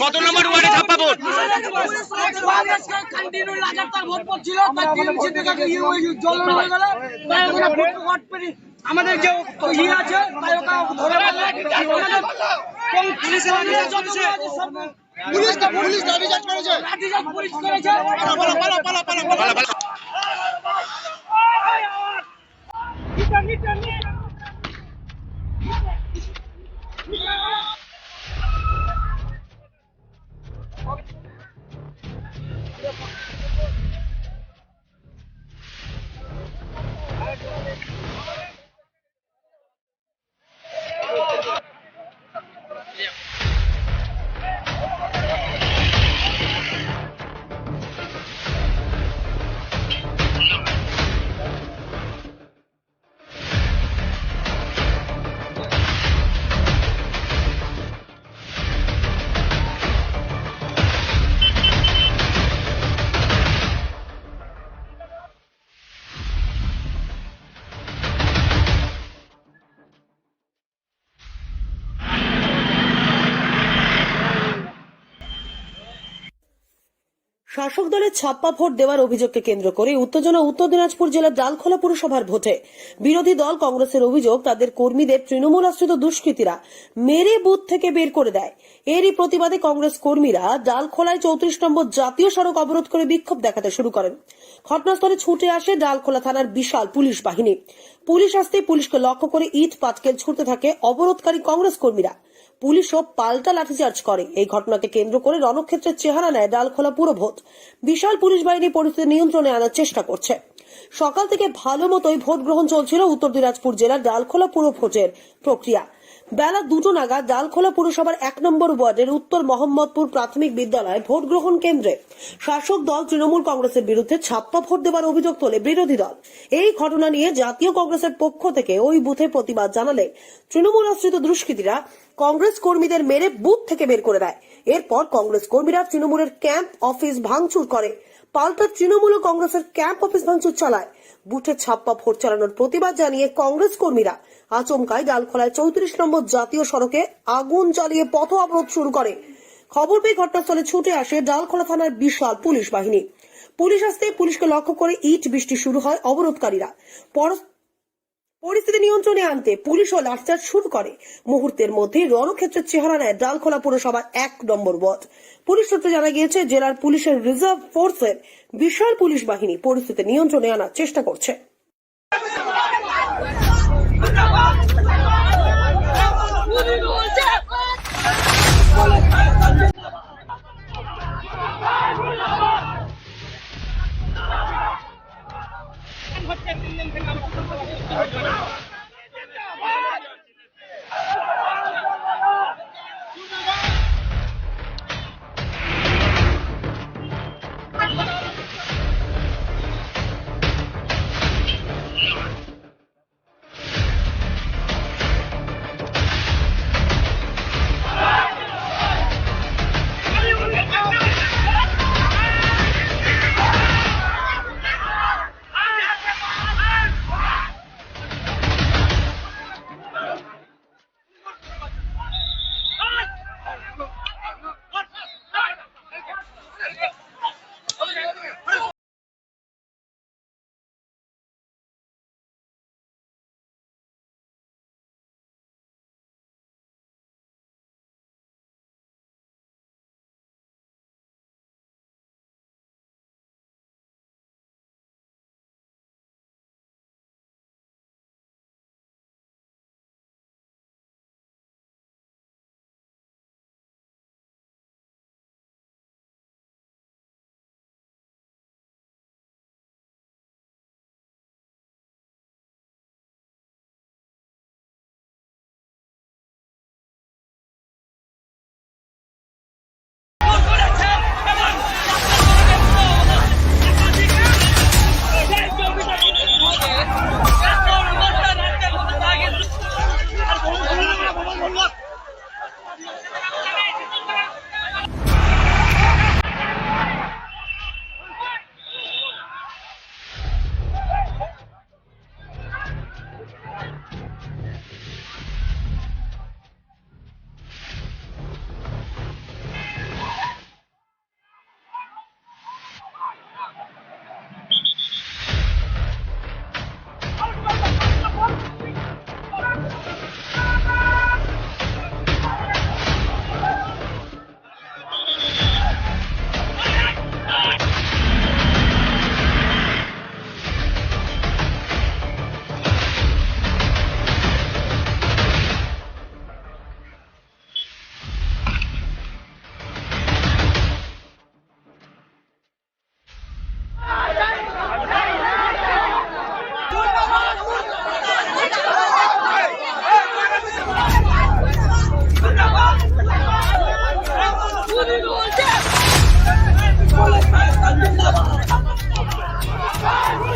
কত নম্বর ওয়ার্ডে ছাপ্পা ভোট আমাদের যে ইয়ে আছে তাই ওটা ধরে পুলিশ পুলিশ পুলিশ করেছে। লাঠিচার্জ পুলিশ করেছে। পালা পালা পালা পালা পালা পালা, পালা। শাসক দলের ছাপ্পা ভোট দেওয়ার অভিযোগকে কেন্দ্র করে উত্তেজনা উত্তর দিনাজপুর জেলার ডালখোলা পুরসভার ভোটে বিরোধী দল কংগ্রেসের অভিযোগ তাদের কর্মীদের তৃণমূল আশ্রিত দুষ্কৃতীরা মেরে বুথ থেকে বের করে দেয়। এরই প্রতিবাদে কংগ্রেস কর্মীরা ডালখোলায় চৌত্রিশ নম্বর জাতীয় সড়ক অবরোধ করে বিক্ষোভ দেখাতে শুরু করেন। ঘটনাস্থলে ছুটে আসে ডালখোলা থানার বিশাল পুলিশ বাহিনী। পুলিশ আসতে পুলিশকে লক্ষ্য করে ইট, পাটকেল ছুটতে থাকে অবরোধকারী কংগ্রেস কর্মীরা। পুলিশও পাল্টা লাঠিচার্জ করে। এই ঘটনাকে কেন্দ্র করে রণক্ষেত্রের চেহারা নেয় ডালখোলা পুরো ভোট বিশাল পুলিশ বাহিনী পরিস্থিতি নিয়ন্ত্রণে আনার চেষ্টা করছে। সকাল থেকে ভালো মতোই ভোট গ্রহণ চলছিল উত্তর দিনাজপুর জেলার ডালখোলা পুরো প্রক্রিয়া। বেলা দুটো নাগাদ ডালখোলা পুরসভার এক নম্বর ওয়ার্ডের উত্তর মোহাম্মদপুর প্রাথমিক বিদ্যালয়ে ভোট গ্রহণ কেন্দ্রে শাসক দল তৃণমূল কংগ্রেসের বিরুদ্ধে ছাপ্পা ভোট দেওয়ার অভিযোগ তোলে বিরোধী দল। এই ঘটনা নিয়ে জাতীয় কংগ্রেসের পক্ষ থেকে ওই বুথে প্রতিবাদ জানালে তৃণমূল আশ্রিত দুষ্কৃতীরা কংগ্রেস কর্মীদের মেরে বুথ থেকে বের করে দেয়। এরপর কংগ্রেস কর্মীরা তৃণমূলের ক্যাম্প অফিস ভাঙচুর করে। পাল্টা তৃণমূল কংগ্রেসের ক্যাম্প অফিস ভাঙচুর চালায়। বুথে ছাপ্পা ভোট চালানোর প্রতিবাদ জানিয়ে কংগ্রেস কর্মীরা আচমকায় ডালখোলায় চৌত্রিশ নম্বর জাতীয় সড়কে আগুন জ্বালিয়ে পথ অবরোধ শুরু করে। খবর পেয়ে ঘটনাস্থলে ছুটে আসে ডালখোলা থানার বিশাল পুলিশ বাহিনী। পুলিশ আসতে পুলিশকে লক্ষ্য করে ইট বৃষ্টি শুরু হয় অবরোধকারীরা। পরিস্থিতি নিয়ন্ত্রণে আনতে পুলিশ ও লাঠিচার্জ শুরু করে। মুহূর্তের মধ্যে রণক্ষেত্রের চেহারা নেয় ডালখোলা পুরসভার এক নম্বর ওয়ার্ড। পুলিশ সূত্রে জানা গিয়েছে, জেলার পুলিশের রিজার্ভ ফোর্সের বিশাল পুলিশ বাহিনী পরিস্থিতি নিয়ন্ত্রণে আনার চেষ্টা করছে। Excellent. 我